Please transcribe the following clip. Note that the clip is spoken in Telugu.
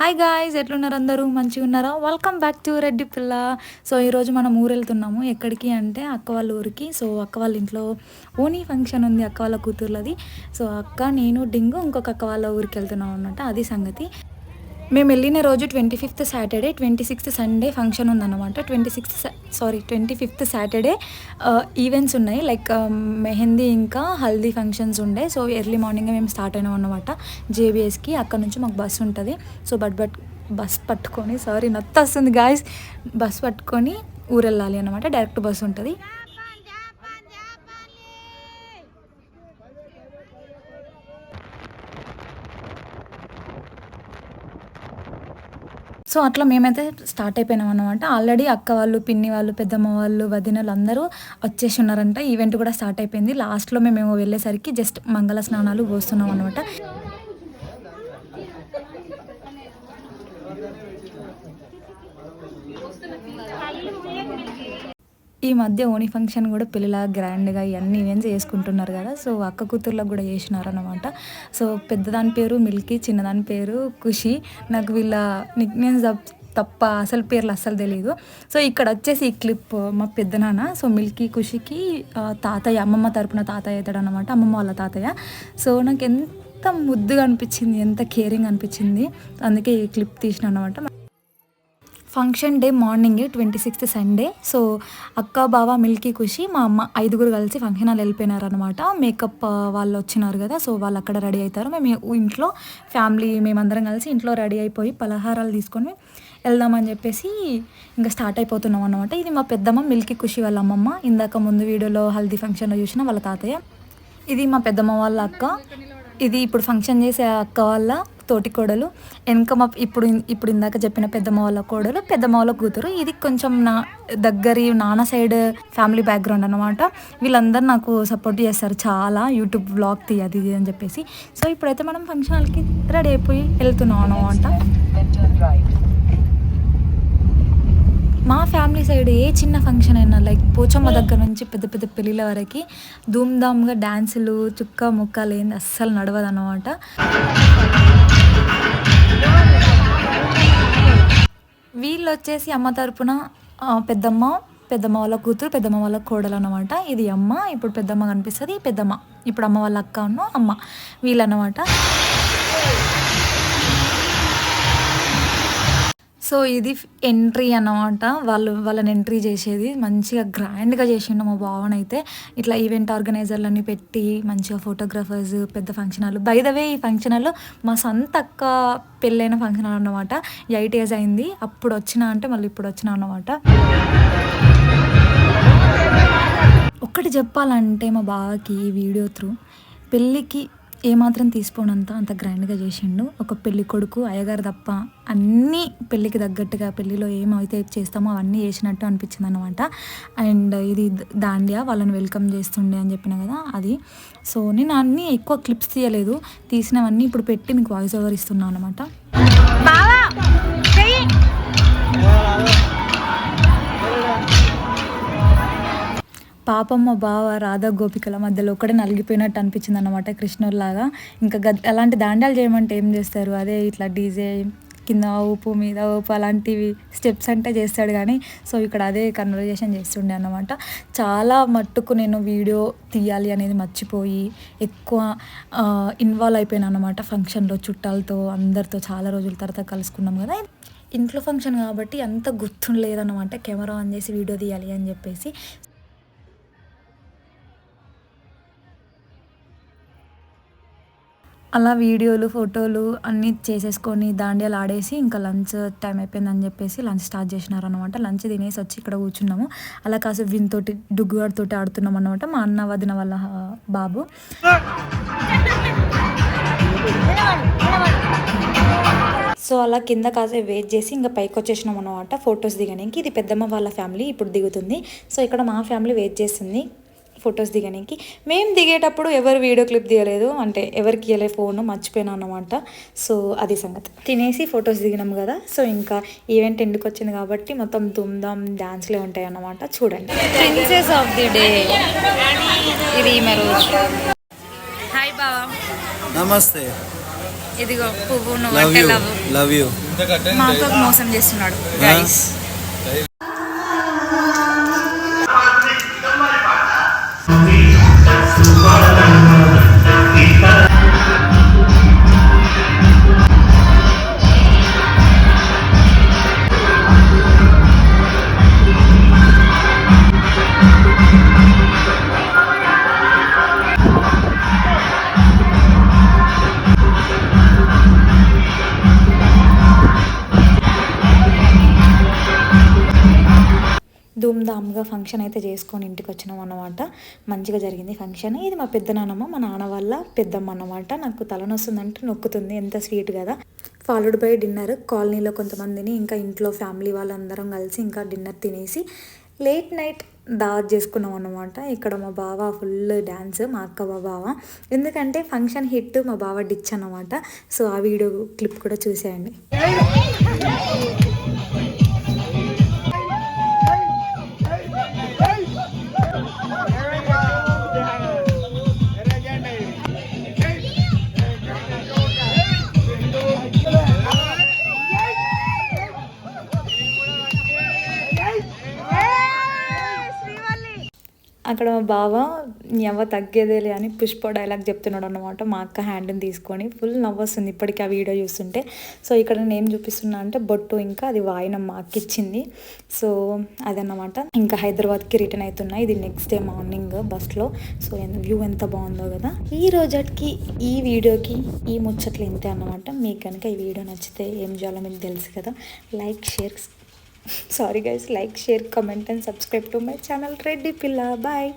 హాయ్ గాయ్స్ ఎట్లున్నారు అందరూ? మంచిగా ఉన్నారా? Welcome back to Reddy Pilla so ఈరోజు మనం ఊరు వెళ్తున్నాము ఎక్కడికి అంటే అక్క వాళ్ళ ఊరికి. సో అక్క వాళ్ళ ఇంట్లో ఓనీ ఫంక్షన్ ఉంది అక్క వాళ్ళ కూతుర్లది. సో అక్క నేను డింగు ఇంకొక అక్క వాళ్ళ ఊరికి వెళ్తున్నాం అనమాట అది సంగతి. మేము వెళ్ళిన రోజు twenty fifth Saturday twenty sixth Sunday function ఉందన్నమాట. Twenty sixth sorry twenty fifth Saturday events ఉన్నాయి. లైక్ మెహందీ ఇంకా హల్దీ ఫంక్షన్స్ ఉండే. సో ఎర్లీ మార్నింగ్ మేము స్టార్ట్ అయినాం అనమాట జేబీఎస్కి అక్కడ నుంచి మాకు బస్సు ఉంటుంది. సో బట్ బట్ బస్ పట్టుకొని సారీ నత్త వస్తుంది గాయస్. బస్ పట్టుకొని ఊరు వెళ్ళాలి అనమాట డైరెక్ట్ బస్సు ఉంటుంది. సో అట్లా మేమైతే స్టార్ట్ అయిపోయినాం అనమాట ఆల్రెడీ అక్క వాళ్ళు పిన్ని వాళ్ళు పెద్దమ్మ వాళ్ళు వదినలు అందరూ వచ్చేసి ఉన్నారంట. ఈవెంట్ కూడా స్టార్ట్ అయిపోయింది. లాస్ట్లో మేము వెళ్ళేసరికి జస్ట్ మంగళ స్నానాలు పోస్తున్నాం అనమాట ఈ మధ్య ఓణి ఫంక్షన్ కూడా పెళ్ళిలా గ్రాండ్గా ఇవన్నీ ఈవెంట్స్ చేసుకుంటున్నారు కదా సో అక్క కూతుర్లకు కూడా చేసినారు అనమాట సో పెద్దదాని పేరు మిల్కీ చిన్నదాని పేరు ఖుషి. నాకు వీళ్ళ నిక్ నేమ్స్ తప్ప అసలు పేర్లు అస్సలు తెలియదు సో ఇక్కడ వచ్చేసి ఈ క్లిప్ మా పెద్దనాన్న సో మిల్కీ ఖుషికి తాతయ్య అమ్మమ్మ తరపున తాతయ్య అవుతాడు అనమాట అమ్మమ్మ వాళ్ళ తాతయ్య. సో నాకు ఎంత ముద్దుగా అనిపించింది ఎంత కేరింగ్ అనిపించింది అందుకే ఈ క్లిప్ తీసిన అనమాట function day morning twenty sixth Sunday. So అక్క బావ మిల్కీ ఖుషి మా అమ్మ ఐదుగురు కలిసి ఫంక్షన్ హాల్ వెళ్ళిపోయినారనమాట మేకప్ వాళ్ళు వచ్చినారు కదా సో వాళ్ళు అక్కడ రెడీ అవుతారు. మేము ఇంట్లో ఫ్యామిలీ మేమందరం కలిసి ఇంట్లో రెడీ అయిపోయి పలహారాలు తీసుకొని వెళ్దామని చెప్పేసి ఇంకా స్టార్ట్ అయిపోతున్నాం అనమాట ఇది మా పెద్దమ్మ మిల్కీ ఖుషి వాళ్ళ అమ్మమ్మ. ఇందాక ముందు వీడియోలో హల్దీ ఫంక్షన్లో చూసిన వాళ్ళ తాతయ్య. ఇది మా పెద్దమ్మ వాళ్ళ అక్క. ఇది ఇప్పుడు ఫంక్షన్ చేసే అక్క వాళ్ళ తోటి కోడలు. వెనక మా ఇప్పుడు ఇప్పుడు ఇందాక చెప్పిన పెద్దమ్మ వాళ్ళ కోడలు పెద్దమ్మ వాళ్ళ కూతురు. ఇది కొంచెం నా దగ్గరి నాన్న సైడ్ ఫ్యామిలీ బ్యాక్గ్రౌండ్ అనమాట వీళ్ళందరూ నాకు సపోర్ట్ చేస్తారు చాలా. యూట్యూబ్ బ్లాగ్ తీయది ఇది అని చెప్పేసి. సో ఇప్పుడైతే మనం ఫంక్షన్ హాల్కి రెడీ అయిపోయి వెళ్తున్నాం అనమాట మా ఫ్యామిలీ సైడ్ ఏ చిన్న ఫంక్షన్ అయినా లైక్ పోచమ్మ దగ్గర నుంచి పెద్ద పెద్ద పెళ్ళిళ్ళ వరకు ధూమ్ధామ్గా డ్యాన్సులు చుక్క ముక్క ఏంది అస్సలు నడవదు అనమాట వీళ్ళు వచ్చేసి అమ్మ తరపున పెద్దమ్మ పెద్దమ్మ వాళ్ళ కూతురు పెద్దమ్మ వాళ్ళ కోడలు అనమాట ఇది అమ్మ ఇప్పుడు పెద్దమ్మ కనిపిస్తుంది పెద్దమ్మ. ఇప్పుడు అమ్మ వాళ్ళ అక్క ఉన్న అమ్మ. వీళ్ళు సో ఇది ఎంట్రీ అన్నమాట. వాళ్ళు వాళ్ళని ఎంట్రీ చేసేది. మంచిగా గ్రాండ్గా చేసిండు మా బావన్ అయితే ఇట్లా ఈవెంట్ ఆర్గనైజర్లన్నీ పెట్టి మంచిగా ఫోటోగ్రాఫర్స్ పెద్ద function hall by the way ఈ ఫంక్షన్ హాల్ మా సొంత అక్క పెళ్ళైన ఫంక్షన్ హాల్ అనమాట ఎయిట్ ఇయర్స్ అయింది. అప్పుడు వచ్చిన అంటే మళ్ళీ ఇప్పుడు వచ్చిన అనమాట ఒక్కటి చెప్పాలంటే మా బావకి ఈ వీడియో త్రూ పెళ్ళికి ఏమాత్రం తీసుకోనంత అంత గ్రాండ్గా చేసిండు. ఒక పెళ్ళి కొడుకు అయ్యగారు తప్ప అన్నీ పెళ్ళికి తగ్గట్టుగా పెళ్ళిలో ఏమైతే చేస్తామో అవన్నీ చేసినట్టు అనిపించింది అనమాట అండ్ ఇది దాండియా వాళ్ళని వెల్కమ్ చేస్తుండే అని చెప్పిన కదా అది. సో నేను అన్నీ ఎక్కువ క్లిప్స్ తీయలేదు. తీసినవన్నీ ఇప్పుడు పెట్టి మీకు వాయిస్ ఓవర్ ఇస్తున్నాను అనమాట పాపమ్మ బావ రాధా గోపికల మధ్యలో ఒకటే నలిగిపోయినట్టు అనిపించింది అనమాట కృష్ణుడిలాగా. ఇంకా గద్ అలాంటి దాండాలు చేయమంటే ఏం చేస్తారు? అదే ఇట్లా డీజే కింద ఊపు మీద ఊపు అలాంటివి స్టెప్స్ అంటే చేస్తాడు కానీ సో ఇక్కడ అదే కన్వర్జేషన్ చేస్తుండే అనమాట చాలా మట్టుకు నేను వీడియో తీయాలి అనేది మర్చిపోయి ఎక్కువ ఇన్వాల్వ్ అయిపోయాను అనమాట ఫంక్షన్లో చుట్టాలతో అందరితో చాలా రోజుల తర్వాత కలుసుకున్నాం కదా. ఇంట్లో ఫంక్షన్ కాబట్టి అంత గుర్తుండలేదన్నమాట. కెమెరా ఆన్ చేసి వీడియో తీయాలి అని చెప్పేసి. అలా వీడియోలు ఫోటోలు అన్నీ చేసేసుకొని దాండియాలు ఆడేసి ఇంకా లంచ్ టైం అయిపోయిందని చెప్పేసి లంచ్ స్టార్ట్ చేసినారనమాట లంచ్ తినేసి వచ్చి ఇక్కడ కూర్చున్నాము. అలా కాసేపు వీనితోటి డుగ్గుగాడితోటి ఆడుతున్నాం అనమాట మా అన్న వదిన వాళ్ళ బాబు. సో అలా కింద కాసేపు వెయిట్ చేసి ఇంకా పైకి వచ్చేసినాం అనమాట ఫొటోస్ దిగడానికి. ఇది పెద్దమ్మ వాళ్ళ ఫ్యామిలీ ఇప్పుడు దిగుతుంది. సో ఇక్కడ మా ఫ్యామిలీ వెయిట్ చేస్తుంది. ఫొటోస్ దిగడానికి మేము దిగేటప్పుడు ఎవరు వీడియో క్లిప్ తీయలేదు అంటే ఎవరికి ఇవ్వలే ఫోన్ మర్చిపోయినా అన్నమాట. సో అది సంగతి. తినేసి ఫొటోస్ దిగినాం కదా. సో ఇంకా ఈవెంట్ ఎందుకు వచ్చింది కాబట్టి మొత్తం దుమ్దాం డాన్స్లే ఉంటాయి అన్నమాట చూడండి. ప్రిన్సెస్ ఆఫ్ ది డే ఇది రోజు. హాయ్ బావా. నమస్తే. ఇదిగో పువ్వు నువ్వు లవ్ అంటే యూ లవ్ లవ్ యూ మా అక్కకు మోసం చేస్తున్నాడు. గైస్ కామ్గా ఫంక్షన్ అయితే చేసుకొని ఇంటికి వచ్చినాం అన్నమాట. మంచిగా జరిగింది ఫంక్షన్ ఇది మా పెద్ద నాన్నమ్మ మా నాన్న వల్ల పెద్దమ్మ అన్నమాట. నాకు తలనొస్తుందంటే నొక్కుతుంది ఎంత స్వీట్ కదా. ఫాలోడ్ బై డిన్నర్ కాలనీలో కొంతమందిని ఇంకా ఇంట్లో ఫ్యామిలీ వాళ్ళందరం కలిసి ఇంకా డిన్నర్ తినేసి లేట్ నైట్ దావత్ చేసుకున్నాం అన్నమాట. ఇక్కడ మా బావ ఫుల్ డ్యాన్స్ మా అక్క మా బావ. ఎందుకంటే ఫంక్షన్ హిట్ మా బావ డిచ్ అన్నమాట. సో ఆ వీడియో క్లిప్ కూడా చూసేయండి. అక్కడ మా బావ ఎవ తగ్గేదేలే అని పుష్ప డైలాగ్ చెప్తున్నాడు అనమాట మా అక్క హ్యాండ్ని తీసుకొని ఫుల్ నవ్వొస్తుంది ఇప్పటికీ ఆ వీడియో చూస్తుంటే. సో ఇక్కడ నేను ఏం చూపిస్తున్నా అంటే బొట్టు ఇంకా అది వాయినం మా అక్క ఇచ్చింది సో అదన్నమాట. ఇంకా హైదరాబాద్కి రిటర్న్ అవుతున్నాయి ఇది నెక్స్ట్ డే మార్నింగ్ బస్లో సో వ్యూ ఎంత బాగుందో కదా. ఈ రోజుకి ఈ వీడియోకి ఈ ముచ్చట్లు ఇంతే అన్నమాట. మీకు కనుక ఈ వీడియో నచ్చితే ఏం చేయాలో మీకు తెలుసు కదా. Like share sorry guys like share comment and subscribe to my channel Reddy పిల్ల బాయ్